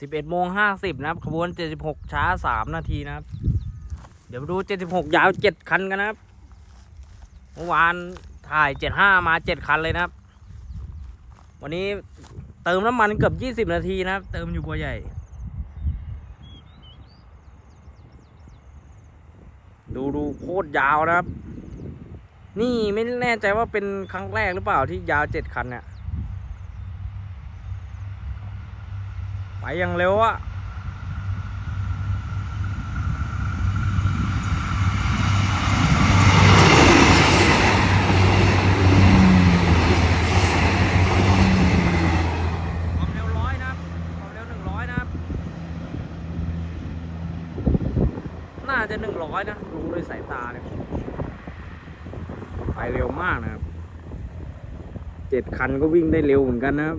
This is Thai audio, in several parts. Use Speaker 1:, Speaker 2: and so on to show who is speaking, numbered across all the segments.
Speaker 1: สิบเอ็ดโมงห้าสิบนะครับ ขบวนเจ็ดสิบหกช้าสามนาทีนะครับ เดี๋ยวมาดูเจ็ดสิบหกยาวเจ็ดคันกันนะครับ เมื่อวานถ่ายเจ็ดห้ามาเจ็ดคันเลยนะครับ วันนี้เติมน้ำมันเกือบยี่สิบนาทีนะครับ เติมอยู่บัวใหญ่ ดูดูโคตรยาวนะครับ นี่ไม่แน่ใจว่าเป็นครั้งแรกหรือเปล่าที่ยาวเจ็ดคันเนี่ย ไปอย่างเร็วอะความเร็วร้อยนะครับความเร็วหนึ่งร้อยนะครับน่าจะหนึ่งร้อยนะดูด้วยสายตาเนี่ยไปเร็วมากนะครับเจ็ดคันก็วิ่งได้เร็วเหมือนกันนะครับ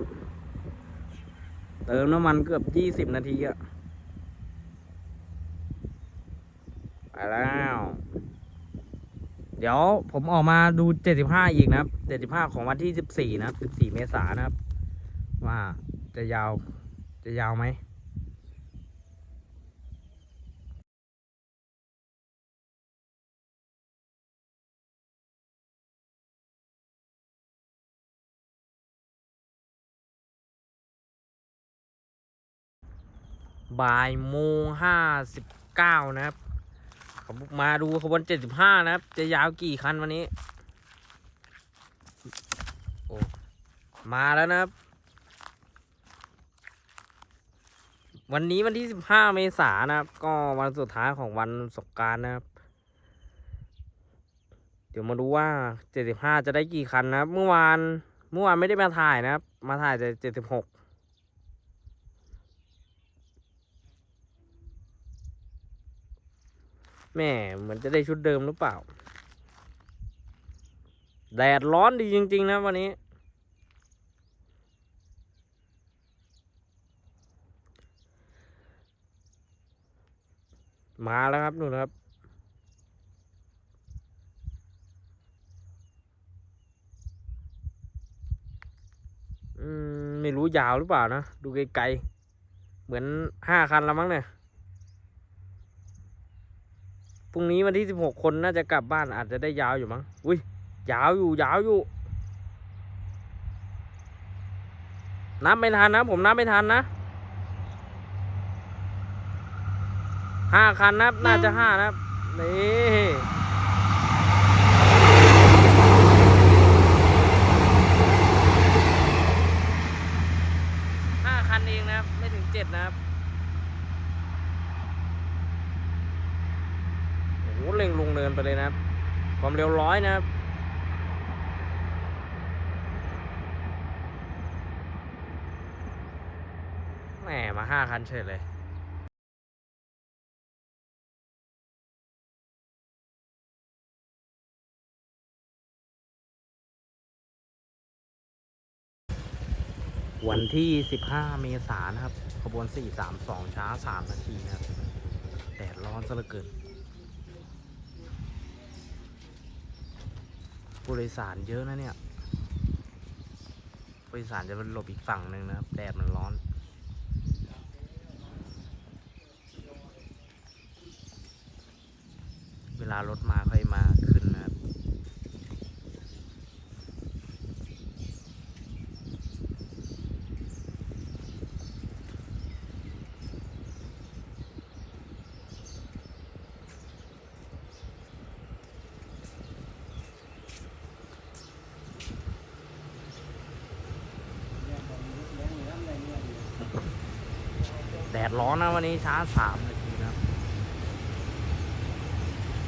Speaker 1: เติมน้ำมันเกือบยี่สิบนาทีอะไปแล้ว เดี๋ยวผมออกมาดูเจ็ดสิบห้าอีกนะครับเจ็ดสิบห้าของวันที่สิบสี่นะครับสิบสี่เมษายนนะครับ ว่าจะยาวจะยาวไหม บ่ายโมงห้าสิบเก้านะครับ มาดูขบวนเจ็ดสิบห้านะครับ จะยาวกี่คันวันนี้ โอ้ มาแล้วนะครับ วันนี้วันที่สิบห้าเมษายนนะครับ ก็วันสุดท้ายของวันสงการนะครับ เดี๋ยวมาดูว่าเจ็ดสิบห้าจะได้กี่คันนะครับ เมื่อวาน เมื่อวานไม่ได้มาถ่ายนะครับ มาถ่ายแต่เจ็ดสิบหก แม่เหมือนจะได้ชุดเดิมหรือเปล่า แดดร้อนดีจริง ๆ นะวันนี้ มาแล้วครับนู่นครับอืมไม่รู้ยาวหรือเปล่านะ ดูไกลๆ เหมือนห้าคันแล้วมั้งเนี่ย พรุ่งนี้วันที่สิบหกคนน่าจะกลับบ้านอาจจะได้ยาวอยู่มั้ง อุ้ย ยาวอยู่ ยาวอยู่ นับไม่ทันนะ ผมนับไม่ทันนะห้าคันนับน่าจะห้านะ นี่ ห้าคันเองนะครับ ไม่ถึงเจ็ดนะครับ โอ้โหเร่งลงเนิน ไปเลยนะครับ ความเร็วร้อยนะครับแหมมาห้าคันเฉยเลยวันที่ 15 เมษายนะครับ ขบวน 432 ช้า 3 นาทีนะครับ แดดร้อนซะเหลือเกิน ผู้โดยสารเยอะนะเนี่ย ผู้โดยสารจะเป็นหลบอีกฝั่งหนึ่งนะครับ แดดมันร้อน เวลารถมาค่อยมาขึ้นนะครับ แดดร้อนนะ วันนี้ช้าสามนาทีครับ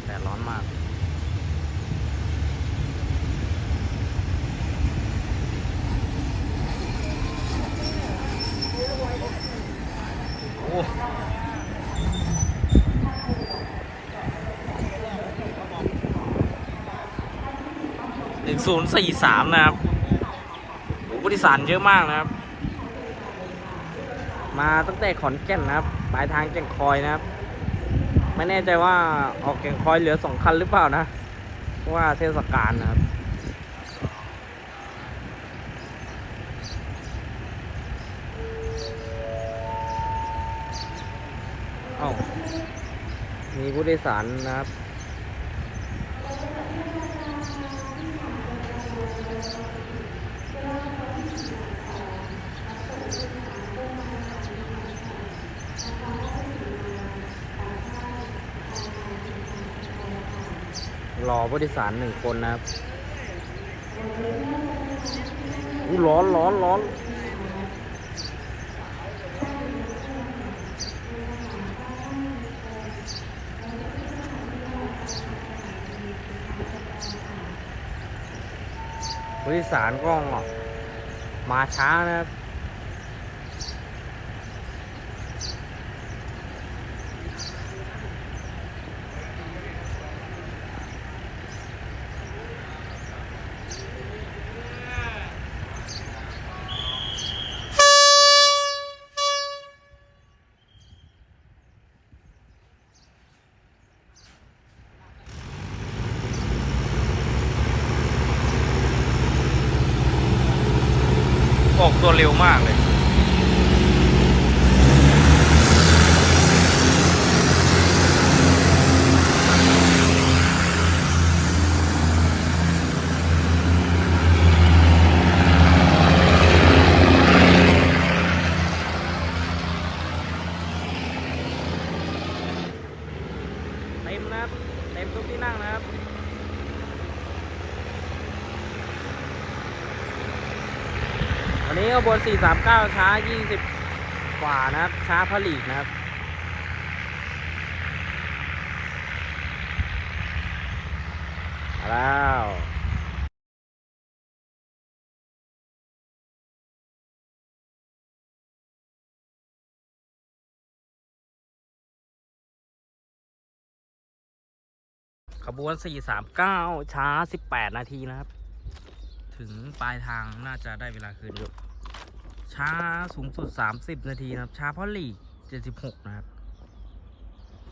Speaker 1: แดดร้อนมากโอ้หนึ่งศูนย์สี่สามนะครับผู้โดยสารเยอะมากนะครับ มาตั้งแต่ขอนแก่นนะครับ ปลายทางแก่งคอยนะครับ ไม่แน่ใจว่าออกแก่งคอยเหลือสองคันหรือเปล่านะเพราะว่าเทศกาลนะครับอ้าวมีผู้โดยสารนะครับ อผู้โดยสารหนึ่งคนนะครับอู้ร้อนร้อนร้อนผู้โดยสารก็มาช้านะครับ ออกตัวเร็วมากเลย เต็ม นะครับ เต็มทุกที่นั่งนะครับวันนี้ขบวน 439 ช้า 20 กว่านะครับ ช้าผลิตนะครับแล้ว ขบวน 439 ช้า 18 นาทีนะครับ ถึงปลายทางน่าจะได้เวลาคืนอยู่ช้าสูงสุด 30 นาทีนะครับ ช้าเพราะหลีก 76 นะครับ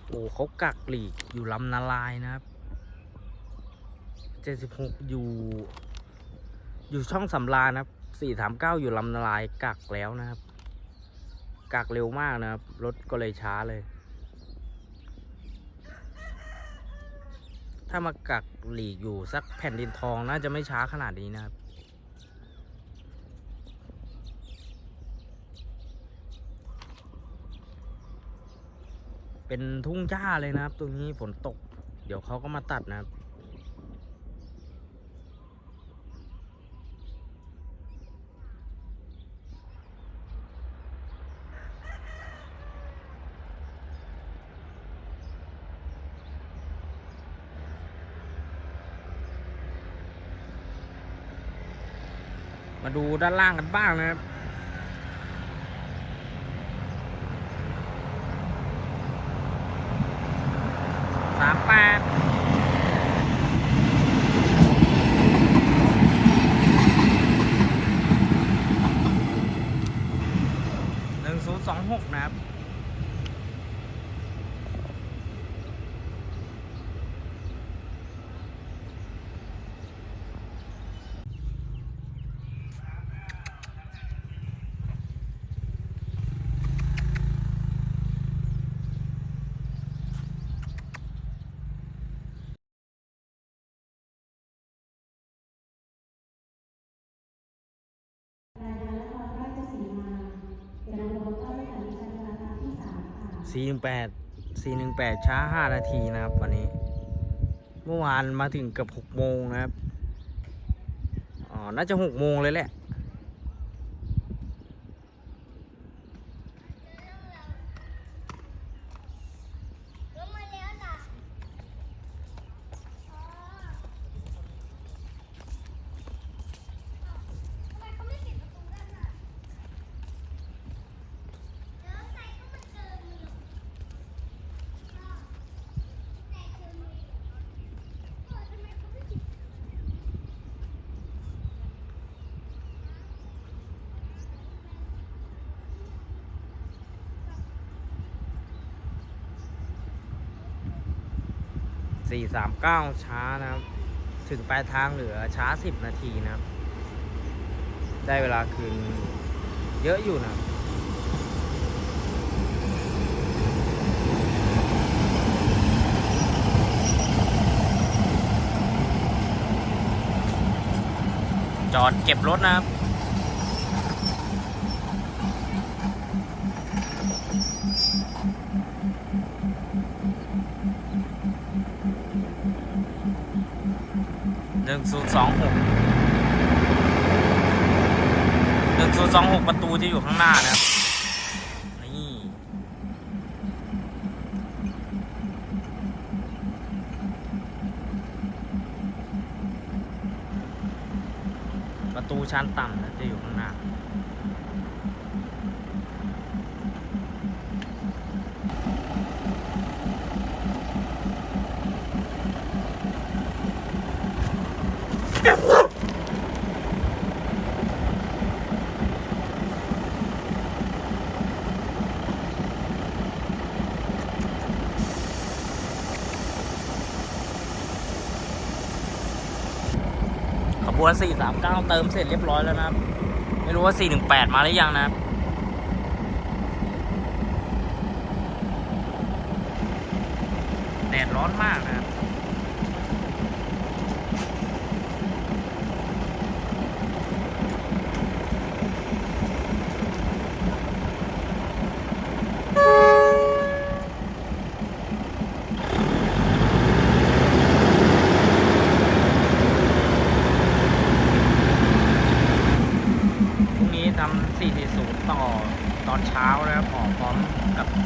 Speaker 1: โอ้เขากักหลีกอยู่ลำนาลายนะครับ 76 อยู่ อยู่ช่องสำราญนะครับ 439 อยู่ลำนาลายกักแล้วนะครับ กักเร็วมากนะครับ รถก็เลยช้าเลย ถ้ามากักหลีกอยู่สักแผ่นดินทองน่าจะไม่ช้าขนาดนี้นะครับ เป็นทุ่งหญ้าเลยนะครับ ตรงนี้ฝนตก เดี๋ยวเขาก็มาตัดนะครับ มาดูด้านล่างกันบ้างนะครับ
Speaker 2: 418 418 ช้า 5 นาที
Speaker 1: นะครับ วันนี้ เมื่อวานมาถึงกัอบ6โมงนะครับ อ๋อ น่าจะ 6 โมงเลยแหละ สี่สามเก้าช้านะครับ ถึงปลายทางเหลือช้าสิบนาทีนะครับ ได้เวลาคืนเยอะอยู่นะจอดเก็บรถนะครับ หนึ่งศูนย์สองหกหนึ่งศูนสองหกประตูจะอยู่ข้างหน้านะครับ นี่ ประตูชั้นต่ำนะจะอยู่ข้างหน้า ขบวน439เติมเสร็จเรียบร้อยแล้วนะครับ ไม่รู้ว่า418มาหรือยังนะครับแดดร้อนมากนะครับ พรุ่งนี้ทำ 440 ต่อตอนเช้านะครับออกพร้อมกับ 430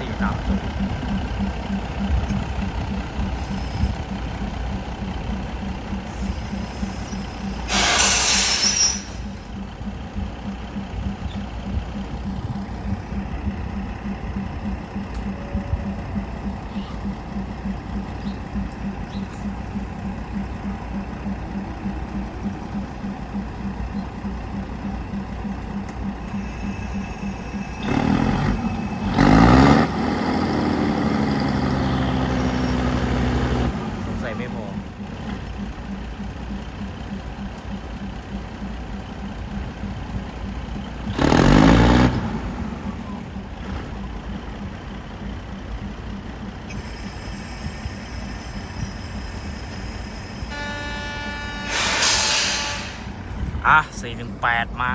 Speaker 1: สงสัยไม่พอ อะ418มา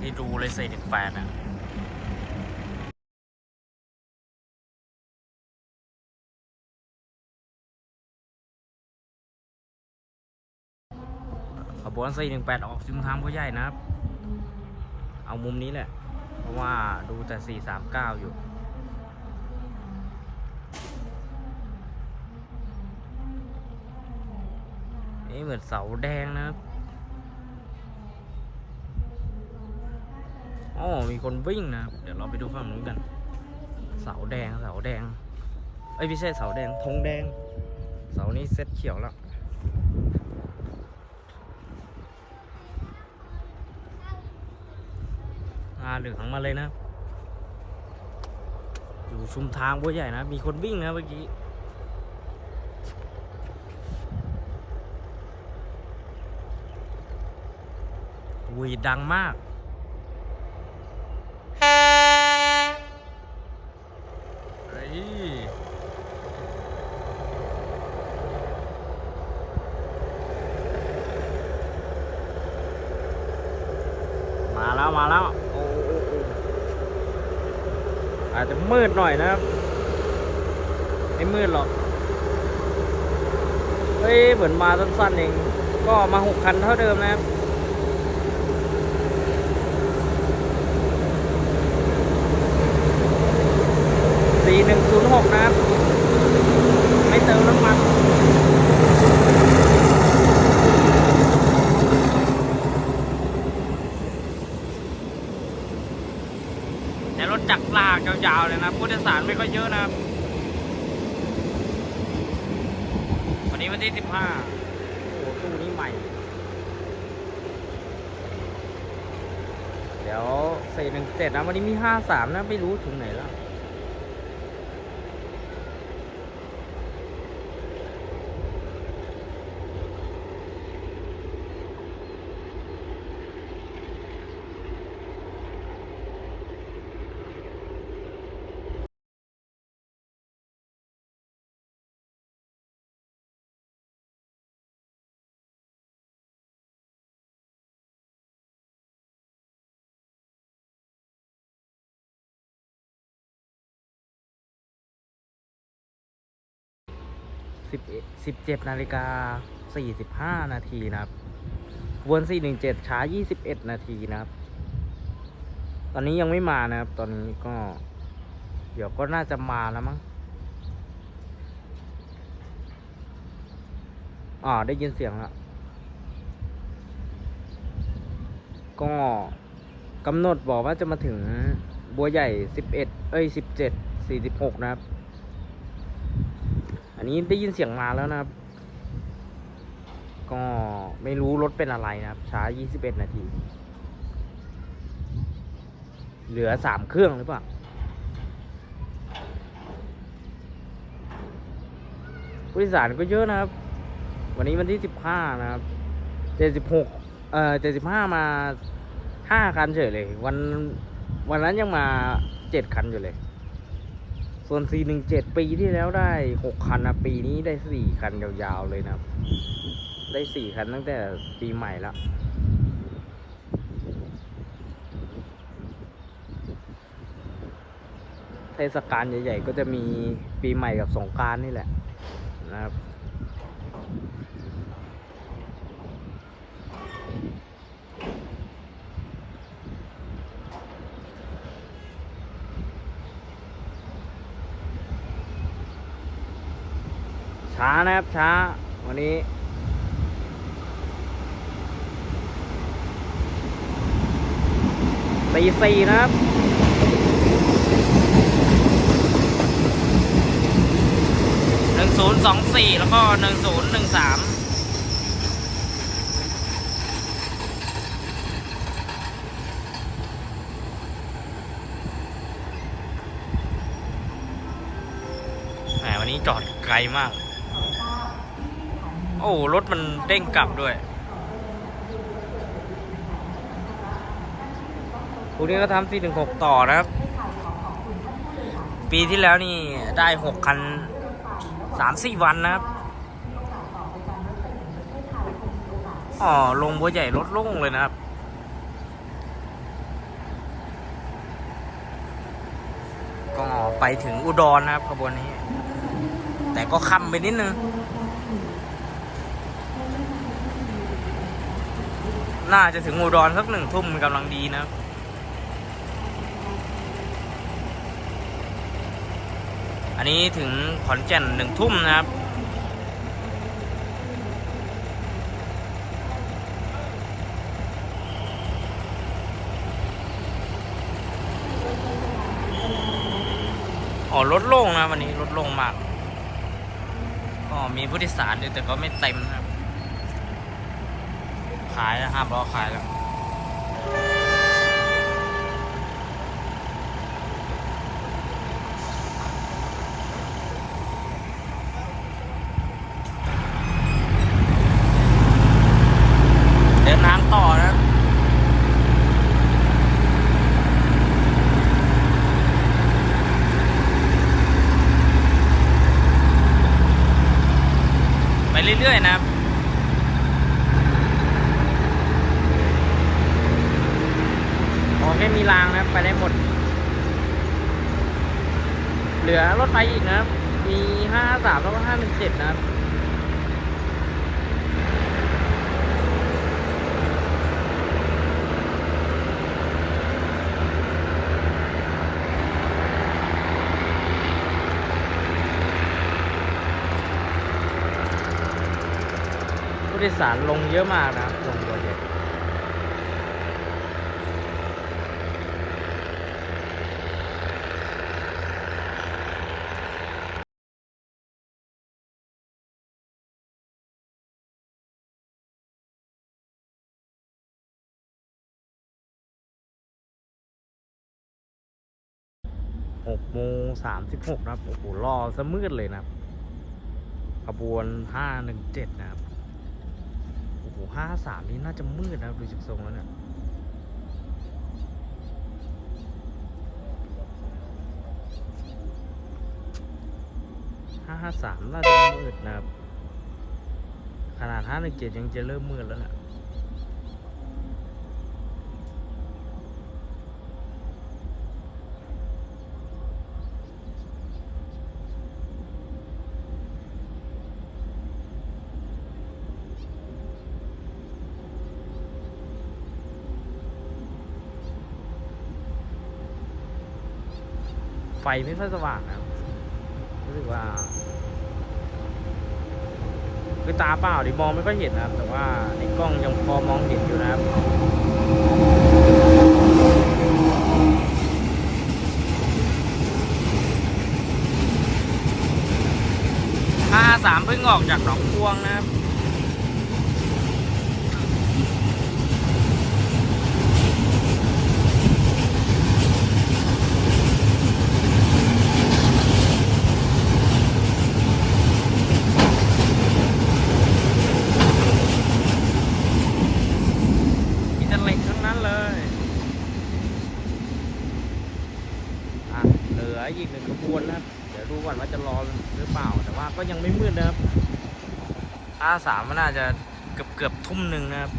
Speaker 1: ที่ดูเลย418อะขบวน418ออกซิมทางพ่อใหญ่นะครับ เอามุมนี้แหละ เพราะว่าดูแต่439อยู่นี่เหมือนเสาแดงนะครับ อ๋อมีคนวิ่งนะครับ เดี๋ยวเราไปดูฝั่งนู้นกัน เสาแดงเสาแดงเอ้ยไม่ใช่เสาแดงธงแดง เสานี้เซตเขียวแล้วอาเหลืองมาเลยนะ อยู่ชุมทางบัวใหญ่นะ มีคนวิ่งนะเมื่อกี้วีดดังมาก เฮ้ย มาแล้วมาแล้ว โอ้โอ้โอ้โอ้ อาจจะมืดหน่อยนะครับ ไม่มืดหรอก เฮ้ย เหมือนมาสั้นๆเอง ก็มาหกคันเท่าเดิมนะครับ สี่หนึ่งศูนย์หกนะครับ ไม่เติมน้ำมัน แต่รถจักรลากยาวๆเลยนะผู้โดยสารไม่ค่อยเยอะนะครับ วันนี้วันที่สิบห้าโอ้โหตู้นี้ใหม่ เดี๋ยว สี่หนึ่งเจ็ดนะวันนี้มีห้าสามนะไม่รู้ถึงไหนแล้ว สิบเจ็ดนาฬิกาสี่สิบห้านาทีนะครับวนสี่หนึ่งเจ็ดช้ายี่สิบเอ็ดนาทีนะครับ ตอนนี้ยังไม่มานะครับ ตอนนี้ก็ เดี๋ยวก็น่าจะมาแล้วมั้งอ่าได้ยินเสียงแล้วก็กำหนดบอกว่าจะมาถึงบัวใหญ่สิบเอ็ดเอ้ยสิบเจ็ดสี่สิบหกนะครับ อันนี้ได้ยินเสียงมาแล้วนะครับ ก็ไม่รู้รถเป็นอะไรนะครับ ช้ายี่สิบเอ็ดนาที เหลือสามเครื่องหรือเปล่าผู้โดยสารก็เยอะนะครับ วันนี้วันที่สิบห้านะครับเจ็ดสิบหกเอ่อเจ็ดสิบห้ามาห้าคันเฉยเลย วันวันนั้นยังมาเจ็ดคันอยู่เลย ส่วนสี่หนึ่งเจ็ดปีที่แล้วได้หกคันนะปีนี้ได้สี่คันยาวๆเลยนะ ได้สี่คันตั้งแต่ปีใหม่แล้วเทศกาลใหญ่ๆ ก็จะมีปีใหม่กับสงการนี่แหละนะครับ ช้านะครับช้าวันนี้ ตีสี่นะครับ หนึ่งศูนย์สองสี่แล้วก็หนึ่งศูนย์หนึ่งสามแหมวันนี้จอดไกลมาก โอ้รถมันเด้งกลับด้วยพวกนี้ก็ทำสี่หนึ่งหกต่อนะครับ ปีที่แล้วนี่ได้หกคันสามสี่วันนะครับอ๋อลงบัวใหญ่ลดลงเลยนะครับก็ไปถึงอุดรนะครับขบวนนี้ แต่ก็ค่ำไปนิดนึง น่าจะถึงอุดรสักหนึ่งทุ่มกำลังดีนะอันนี้ถึงขอนแก่นหนึ่งทุ่มนะครับอ๋อลดลงนะวันนี้ลดลงมาก ก็มีผู้โดยสารอยู่แต่ก็ไม่เต็มนะครับ ขายแล้วห้ามล้อขายแล้วไปเรื่อยๆนะครับ โอเคมีรางนะครับ ไปได้หมด เห ลือรถไฟอีกนะครับ มีห้าสามแล้วก็ห้าหนึ่งเจ็ดนะครับผู้โดยสารลงเยอะมากนะครับลงตัวใหญ่ห กโมงสามสิบหกนะครับ โอ้โห รอซะมืดเลยนะครับ ขบวนห้าหนึ่งเจ็ดนะครับ โอ้โหห้าสามนี่น่าจะมืดนะครับ ดูจากทรงแล้วเนี่ยห้าห้าสามน่าจะมืดนะครับ ขนาดห้าหนึ่งเจ็ดยังจะเริ่มมืดแล้วนี่ย ไฟไม่ค่อยสว่างนะครับรู้สึกว่าคือตาเปล่าดิมองไม่ค่อยเห็นนะครับ แต่ว่าในกล้องยังพอมองเห็นอยู่นะครับอาสามเพิ่งออกจากหนองพวงนะครับ มีแต่เหล็กทั้งนั้นเลย อะ เหลืออีกหนึ่งขบวนนะครับ เดี๋ยวดูก่อนว่าจะรอหรือเปล่า แต่ว่าก็ยังไม่มืดนะครับอา สามมันน่าจะเกือบเกือบทุ่มหนึ่งนะครับ